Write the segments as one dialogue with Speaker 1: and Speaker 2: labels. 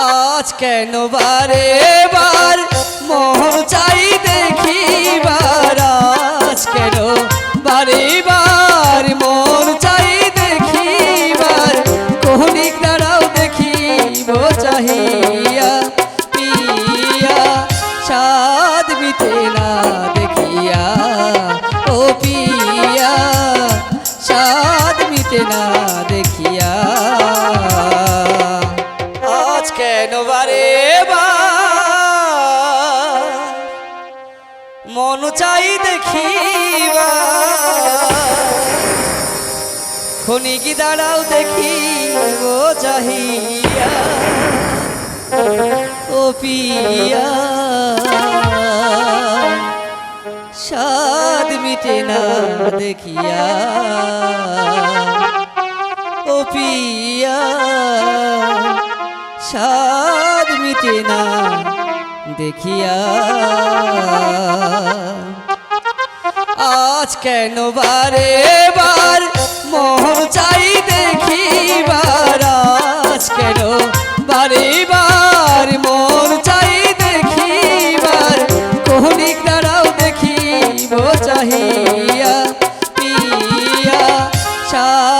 Speaker 1: আজ কেন বারে বার মোহন চাই দেখিবার আজ কেন বারে বার মন চাই দেখিবার কোহনিক দাঁড়াও দেখিব চাহিয়া, পিয়া। সাদ মিটে না দেখিয়া, ও পিয়া। সাদ মিটে না মন চাই দেখিবা। খনিকি দাঁড়াও দেখি ও চাহিয়া। ও পিয়া সাদ মিটে না দেখিয়া। ও পিয়া সাদ মিটে না দেখিয়া। আজ কেন বারে বার মোহন চাই দেখিবার। আজ কেন বারে বার মন চাই দেখিবার। কোহনিক দাঁড়াও দেখিব চাহিয়া, পিয়া সাদ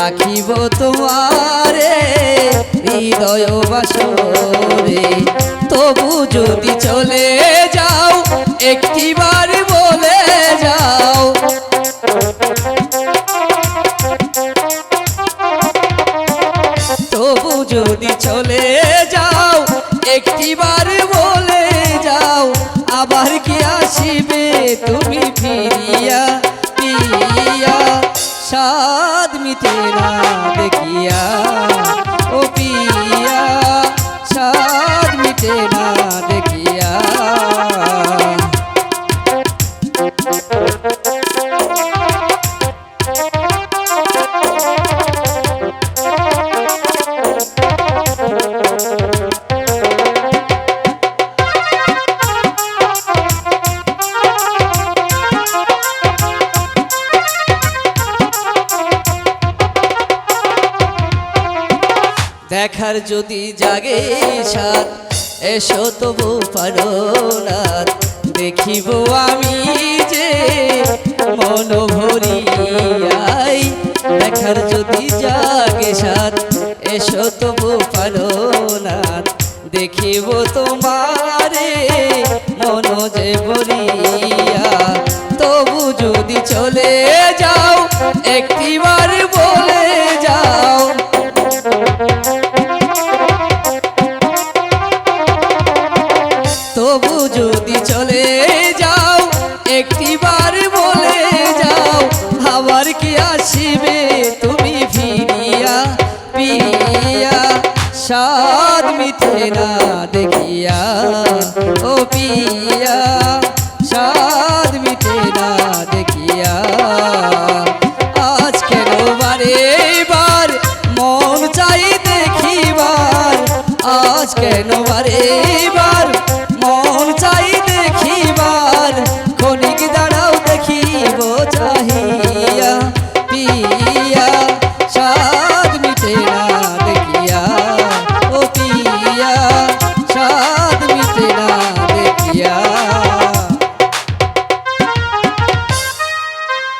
Speaker 1: রাখিব তোমারে, হৃদয় বাসরে। তবু যদি চলে যাও, একটিবার বলে যাও। তবু যদি চলে যাও, একটিবার বলে যাও, আবার কি আসিবে তুমি সাদ মিটে না দেখার যদি জাগে সাত, এসো তবু পারো না। দেখিব আমি যে মন ভরিয়াই। দেখার যদি জাগে সাত, এসো তবু পারো না। দেখিব তোমারে মন যে ভরিয়া। তবু যদি চলে যাও, একটিবার বলে দেখিয়া ও পিয়া সাদ দেখিয়া আজ কেন বারে বার মন চাই দেখিবার আজ কেন বারে